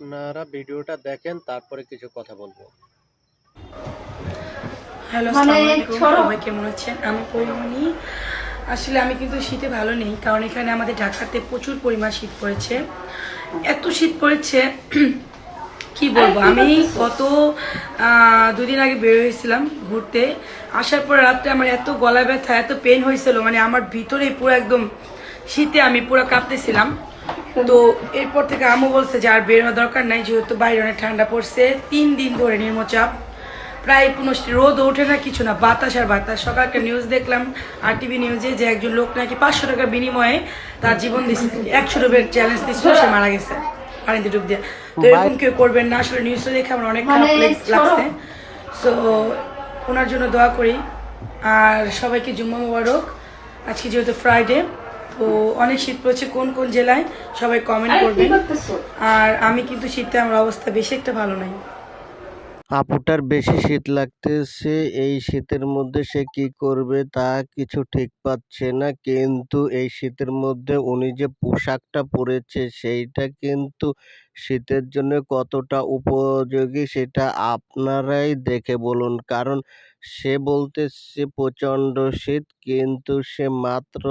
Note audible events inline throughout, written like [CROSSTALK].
আপনারা ভিডিওটা দেখেন তারপরে কিছু কথা বলব। হ্যালো মানে সবাই কেমন আছেন? আমি পরিমণি আসলে আমি কিন্তু শীতে ভালো নেই কারণ এখানে আমাদের ঢাকাতে প্রচুর পরিমাণ শীত পড়েছে। এত শীত পড়েছে [CLEARS THROAT] কি বলব? আমি গত আহ, দুদিন আগে বের হয়েছিলাম ঘুরতে। আসার পর রাত্রে আমার এত গলা ব্যথা এত পেন হয়েছিল মানে আমার ভিতরে পুরো একদম শীতে আমি পুরো কাঁপতেছিলাম। তো এরপর থেকে আম্মু বলছে যে আর বের হওয়ার দরকার নাই যেহেতু বাইরে অনেক ঠান্ডা পড়ছে। তিন দিন ধরে নির্মচাপ প্রায় পুনষ্টি রোদ ওঠে না কিছু না বাতাস আর বাতাস। সকালকে নিউজ দেখলাম আর টিভি নিউজে যে একজন লোক নাকি পাঁচশো টাকার বিনিময়ে তার জীবন দিচ্ছে একশো ডুবের চ্যালেঞ্জ দিচ্ছিল সে মারা গেছে পানিতে ডুব দিয়ে। তো এরকম কেউ করবেন না আসলে নিউজটা দেখে আমার অনেক খারাপ মানে লাগছে। সো ওনার জন্য দোয়া করি। আর সবাইকে জুম্মা মোবারক। আজকে যেহেতু ফ্রাইডে তো অনেক শীত পড়েছে কোন কোন জেলায়? সবাই কমেন্ট করবেন। আর আমি কিন্তু শীতে আমার অবস্থা বেশি একটা ভালো নাই। আপুটার বেশি শীত লাগতেছে এই শীতের মধ্যে সে কি করবে তা কিছু ঠিক পাচ্ছে না কিন্তু এই শীতের মধ্যে উনি যে পোশাকটা পরেছে সেইটা কিন্তু শীতের জন্য কতটা উপযোগী সেটা আপনারাই দেখে বলুন। কারণ সে বলতেছে প্রচণ্ড শীত কিন্তু সে মাত্র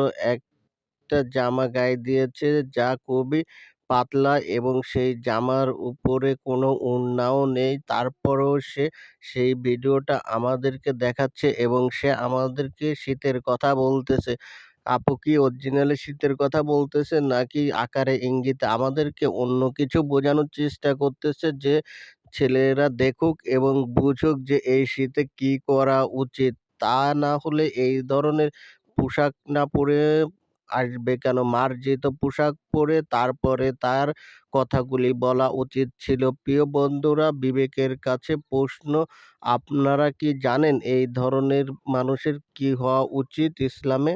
একটা জামা গায়ে দিয়েছে, যা খুবই পাতলা এবং সেই জামার উপরে কোনো ওড়নাও নেই। তারপরেও সে সেই ভিডিওটা আমাদেরকে দেখাচ্ছে এবং সে আমাদেরকে শীতের কথা বলতেছে। আপু কি অরিজিনালি শীতের কথা বলতেছে নাকি আকারে ইঙ্গিতে? আমাদেরকে অন্য কিছু বোঝানোর চেষ্টা করতেছে যে ছেলেরা দেখুক এবং বুঝুক যে এই শীতে কি করা উচিত। তা না হলে এই ধরনের পোশাক না পরে আসবে কেন? মার্জিত পোশাক পরে তারপরে তার কথাগুলি বলা উচিত ছিল। প্রিয় বন্ধুরা, বিবেকের কাছে প্রশ্ন, আপনারা কি জানেন এই ধরনের মানুষের কি হওয়া উচিত ইসলামে?